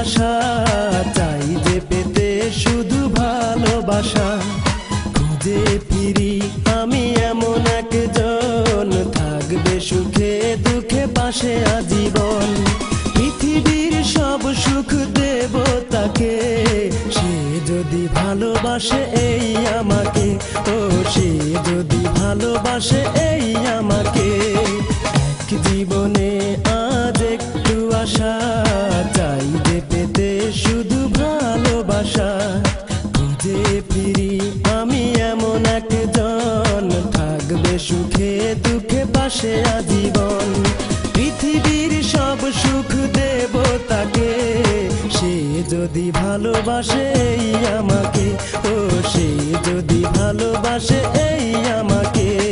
আশা, চাই যে পেতে শুধু ভালোবাসা। খুঁজে ফিরি আমি এমন একজন, থাকবে সুখে দুঃখে পাশে আজীবন। পৃথিবীর সব সুখ দেব তাকে, সে যদি ভালোবাসে এই আমাকে, ও সে যদি ভালোবাসে এই আমাকে। জীবনে সুখে দুঃখে পাশে আজীবন। পৃথিবীর সব সুখ দেব তাকে সে যদি ভালোবাসে এই আমাকে, ও সে যদি ভালোবাসে এই আমাকে।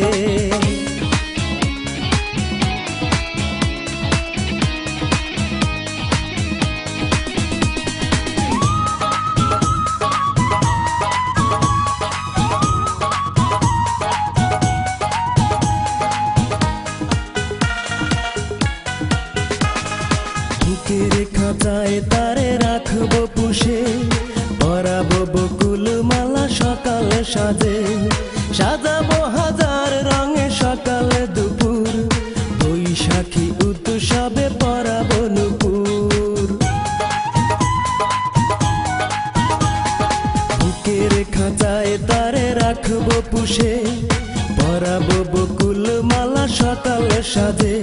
রাখব পুষে পরাবো বকুল মালা সকালে সাজে। সাজাবো হাজার রঙে সকালে দুপুর, বৈশাখী উৎসবে পরাবো নুপুর। বুকের খাঁচায় তারে রাখব পুষে পরাবো বকুল মালা সকালে সাজে।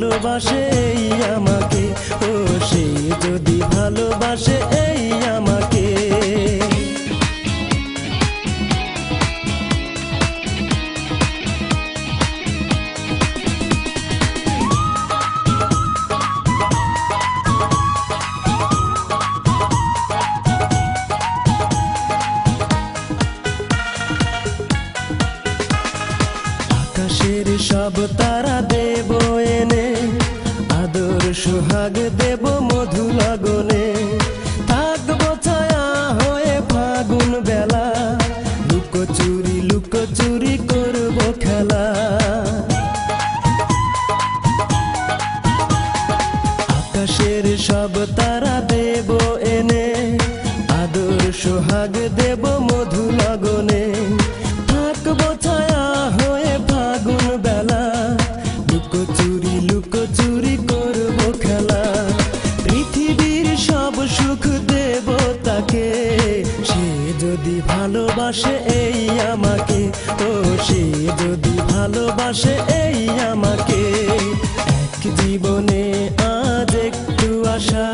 ভালোবাসে এই আমাকে। ও সে যদি ভালোবাসে এই আমাকে। সব তারা সোহাগ দেব মধু লগনে। থাকব ছায়া হয়ে ফাগুন বেলা। লুকোচুরি লুকোচুরি করব খেলা। আকাশের সব তারা দেব এনে। আদর, সোহাগ দেব মধু লগনে ভালোবাসে এই আমাকে, ও সে যদি ভালোবাসে এই আমাকে। এক জীবনে আজ একটু আশা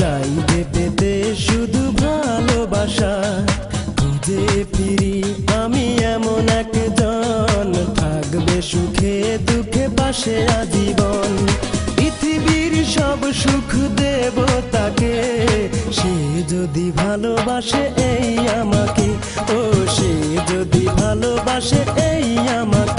চাইতে পেতে শুধু ভালোবাসা। খুঁজে ফিরি আমি এমন একজন, থাকবে সুখে দুঃখে পাশে আজীবন। পৃথিবীর সব সুখ দেব তাকে। সে যদি ভালোবাসে এই আমাকে। ও সে যদি ভালোবাসে এই আমাকে।